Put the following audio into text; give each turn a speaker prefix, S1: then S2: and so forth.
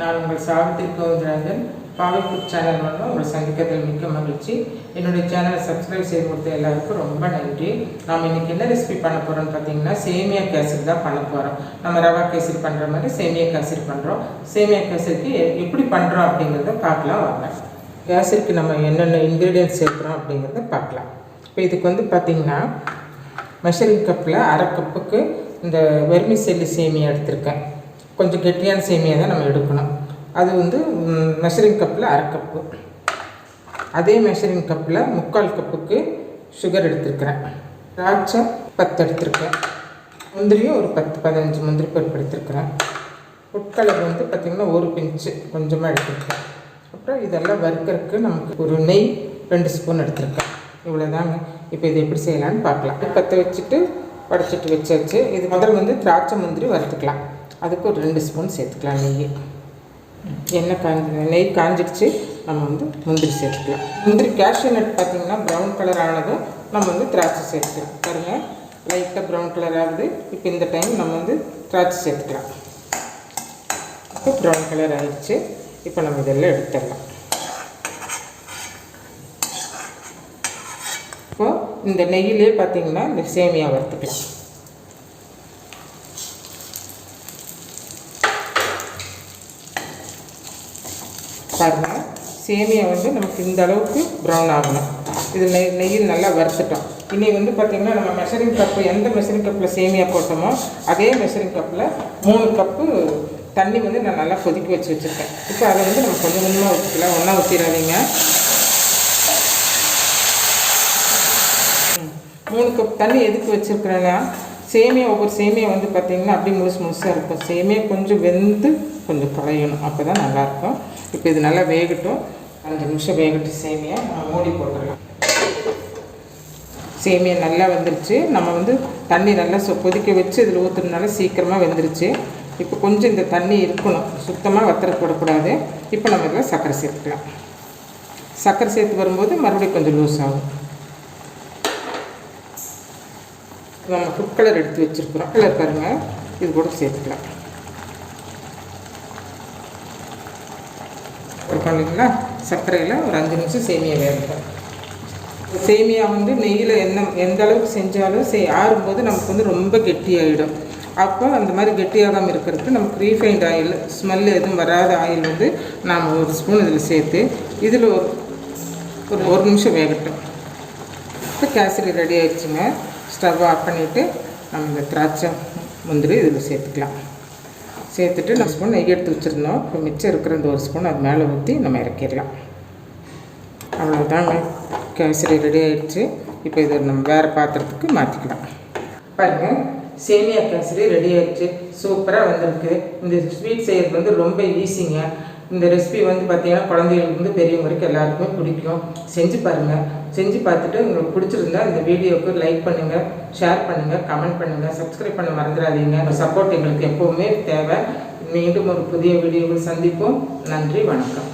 S1: நான் உங்கள் சாவித்திரி கோவிந்தராஜன் பாவைக்குட் சேனல் மூலம் உங்களை சந்திக்கிறதில் மிக்க மகிழ்ச்சி. என்னுடைய சேனலை சப்ஸ்கிரைப் செய்து கொடுத்த எல்லாருக்கும் ரொம்ப நன்றி. நாம் இன்னைக்கு என்ன ரெசிபி பண்ண போகிறோம்னு பார்த்தீங்கன்னா சேமியா கேசரி தான் பண்ண போகிறோம் நம்ம ரவா கேசரி பண்ணுற மாதிரி சேமியா கேசரி பண்ணுறோம் சேமியா கேசரிக்கு எப்படி பண்ணுறோம் அப்படிங்கிறத பார்க்கலாம் வாங்க. கேசரிக்கு நம்ம என்னென்ன இன்க்ரீடியன்ஸ் சேர்க்குறோம் அப்படிங்கிறத பார்க்கலாம். இப்போ இதுக்கு வந்து பார்த்திங்கன்னா மெஷரிங் கப்பில் அரை கப்புக்கு இந்த வெர்மிசெல்லி சேமியா எடுத்திருக்கேன். கொஞ்சம் கெட்டியான சேமியாக தான் நம்ம எடுக்கணும். அது வந்து மெஷரிங் கப்பில் அரை கப்பு அதே மெஷரிங் கப்பில் முக்கால் கப்புக்கு சுகர் எடுத்திருக்கிறேன். திராட்சை பத்து எடுத்திருக்கேன். முந்திரியும் ஒரு பத்து பதினஞ்சு முந்திரி பருப்பு எடுத்திருக்கிறேன். உட்கலர் வந்து பார்த்திங்கன்னா ஒரு பிஞ்சு கொஞ்சமாக எடுத்திருக்கேன். அப்புறம் இதெல்லாம் வறுக்கறதுக்கு நமக்கு ஒரு நெய் ரெண்டு ஸ்பூன் எடுத்திருக்கேன். இவ்வளோதாங்க இப்போ இது எப்படி செய்யலாம்னு பார்க்கலாம். பற்ற வச்சுட்டு உடச்சிட்டு வச்சாச்சு. இது முதல்ல வந்து திராட்சை முந்திரி வறுத்துக்கலாம். அதுக்கு ஒரு ரெண்டு ஸ்பூன் சேர்த்துக்கலாம் நெய். எண்ணெய் காஞ்சி நெய் காஞ்சிடுச்சு நம்ம வந்து முந்திரி சேர்த்துக்கலாம். முந்திரி கேஷ்யூ நட் பார்த்திங்கன்னா ப்ரௌன் கலர் ஆனதும் நம்ம வந்து திராட்சை சேர்த்துக்கலாம். பாருங்கள் லைட்டாக ப்ரௌன் கலர் ஆகுது. இப்போ இந்த டைம் நம்ம வந்து திராட்சை சேர்த்துக்கலாம். இப்போ ப்ரௌன் கலர் ஆகிடுச்சு இப்போ நம்ம இதெல்லாம் எடுத்துடலாம். இப்போ இந்த நெய்யிலே பார்த்தீங்கன்னா இந்த சேமியா வறுத்துக்கலாம் பாருங்கள் சேமியா வந்து நமக்கு இந்த அளவுக்கு ப்ரௌன் ஆகணும். இது நெய் நெய்யில் நல்லா வறுத்துட்டோம். இனி வந்து பார்த்திங்கன்னா நம்ம மெஷரிங் கப்பு எந்த மெஷரிங் கப்பில் சேமியா போட்டோமோ அதே மெஷரிங் கப்பில் மூணு கப்பு தண்ணி வந்து நான் நல்லா கொதிக்க வச்சு வச்சுருக்கேன். இப்போ அதை வந்து நம்ம கொஞ்சம் கொஞ்சமாக ஊற்றிக்கலாம் ஒன்றா ஊற்றிடாதீங்க மூணு கப் தண்ணி எதுக்கு வச்சுருக்குறேன்னா சேமியா ஒவ்வொரு சேமியா வந்து பார்த்திங்கன்னா அப்படியே முழுசு முழுசாக இருக்கும். சேமியா கொஞ்சம் வெந்து கொஞ்சம் களையணும் அப்போ தான் நல்லாயிருக்கும். இப்போ இது நல்லா வேகட்டும். அஞ்சு நிமிஷம் வேகட்டும் சேமியா. நான் மூடி போட்டுடலாம் சேமியா நல்லா வெந்துருச்சு. நம்ம வந்து தண்ணி நல்லா சொ கொதிக்க வச்சு இதில் ஊற்றுறதுனால சீக்கிரமாக வெந்துருச்சு. இப்போ கொஞ்சம் இந்த தண்ணி இருக்கணும். சுத்தமாக வத்தர போடக்கூடாது. இப்போ நம்ம இதில் சர்க்கரை சேர்த்துக்கலாம். சர்க்கரை சேர்த்து வரும்போது மறுபடியும் கொஞ்சம் லூஸ் ஆகும். நம்ம ஃபுட் கலர் எடுத்து வச்சுருக்குறோம். கலர் பாருங்கள் இது கூட சேர்த்துக்கலாம். இருக்கோம் இல்லைங்களா சர்க்கரையில் ஒரு அஞ்சு நிமிஷம் சேமியா வேகட்டும். சேமியா வந்து நெய்யில் என்ன எந்த அளவுக்கு செஞ்சாலும் சே ஆறும்போது நமக்கு வந்து ரொம்ப கெட்டியாகிடும் அப்போ அந்த மாதிரி கெட்டியாகாமல் இருக்கிறதுக்கு நமக்கு ரீஃபைண்ட் ஆயில் ஸ்மெல் எதுவும் வராத ஆயில் வந்து நாம் ஒரு ஸ்பூன் இதில் சேர்த்து இதில் ஒரு ஒரு ஒரு நிமிஷம் வேகட்டும். இப்போ கேசரி ரெடி ஆயிடுச்சுங்க. ஸ்டவ் ஆஃப் பண்ணிவிட்டு நம்ம இந்த திராட்சை முந்திரி இதில் சேர்த்துக்கலாம். சேர்த்துட்டு நம்ம ஸ்பூன் நெய் எடுத்து வச்சுருந்தோம். இப்போ மிச்சம் இருக்கிற இந்த ஒரு ஸ்பூன் அது மேலே ஊற்றி நம்ம இறக்கிடலாம். அவ்வளோதாங்க கேசரி ரெடி ஆகிடுச்சு இப்போ இதை நம்ம வேறு பாத்திரத்துக்கு மாற்றிக்கலாம் பாருங்கள் சேமியா கேசரி ரெடி ஆகிடுச்சு சூப்பராக வந்திருக்கு. இந்த ஸ்வீட் செய்கிறது வந்து ரொம்ப ஈஸிங்க இந்த ரெசிபி வந்து பார்த்தீங்கன்னா குழந்தைகளுக்கு பெரியவங்க வரைக்கும் எல்லாருக்குமே பிடிக்கும். செஞ்சு பாருங்கள் செஞ்சு பார்த்துட்டு உங்களுக்கு பிடிச்சிருந்தா இந்த வீடியோவுக்கு லைக் பண்ணுங்கள் ஷேர் பண்ணுங்கள் கமெண்ட் பண்ணுங்கள் சப்ஸ்கிரைப் பண்ண மறந்துடாதீங்க. சப்போர்ட் எங்களுக்கு எப்போவுமே தேவை. மீண்டும் ஒரு புதிய வீடியோவில் சந்திப்போம். நன்றி வணக்கம்.